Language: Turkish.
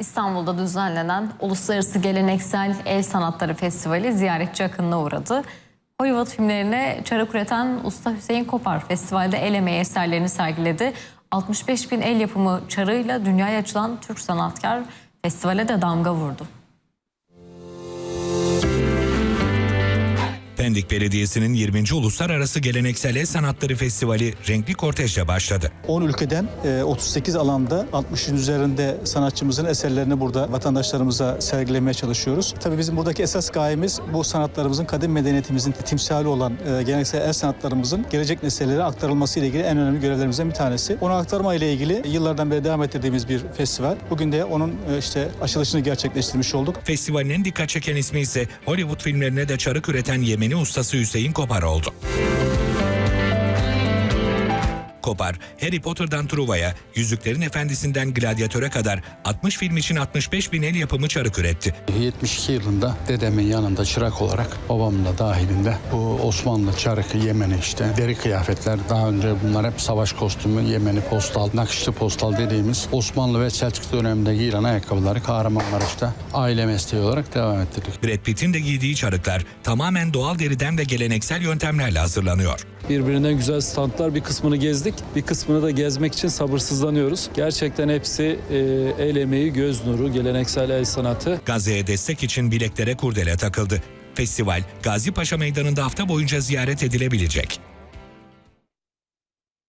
İstanbul'da düzenlenen Uluslararası Geleneksel El Sanatları Festivali ziyaretçi akınına uğradı. Hollywood filmlerine çarak üreten Usta Hüseyin Kopar festivalde el emeği eserlerini sergiledi. 65 bin el yapımı çarığıyla dünyaya açılan Türk sanatkar festivale de damga vurdu. Pendik Belediyesi'nin 20. Uluslararası Geleneksel El Sanatları Festivali renkli kortejle başladı. 10 ülkeden e, 38 alanda 60'ın üzerinde sanatçımızın eserlerini burada vatandaşlarımıza sergilemeye çalışıyoruz. Tabii bizim buradaki esas gayemiz bu sanatlarımızın, kadim medeniyetimizin timsali olan e, geleneksel el sanatlarımızın gelecek nesillere aktarılması ile ilgili en önemli görevlerimizden bir tanesi. Onu aktarma ile ilgili yıllardan beri devam ettirdiğimiz bir festival. Bugün de onun e, işte açılışını gerçekleştirmiş olduk. Festivalin en dikkat çeken ismi ise Hollywood filmlerine de çarık üreten Yemeni ustası Hüseyin Kopar oldu. Kopar, Harry Potter'dan Truva'ya, Yüzüklerin Efendisi'nden Gladyatör'e kadar 60 film için 65 bin el yapımı çarık üretti. 72 yılında dedemin yanında çırak olarak babamın da dahilinde bu Osmanlı çarık Yemeni işte deri kıyafetler daha önce bunlar hep savaş kostümü Yemeni postal nakışlı postal dediğimiz Osmanlı ve Selçuklu döneminde giyilen ayakkabıları Kahramanmaraş'ta aile mesleği olarak devam ettirdik. Brad Pitt'in de giydiği çarıklar tamamen doğal deriden ve geleneksel yöntemlerle hazırlanıyor. Birbirinden güzel standlar bir kısmını gezdik. Bir kısmını da gezmek için sabırsızlanıyoruz. Gerçekten hepsi e, el emeği, göz nuru, geleneksel el sanatı. Gazze'ye destek için bileklere kurdele takıldı. Festival Gazi Paşa Meydanı'nda hafta boyunca ziyaret edilebilecek.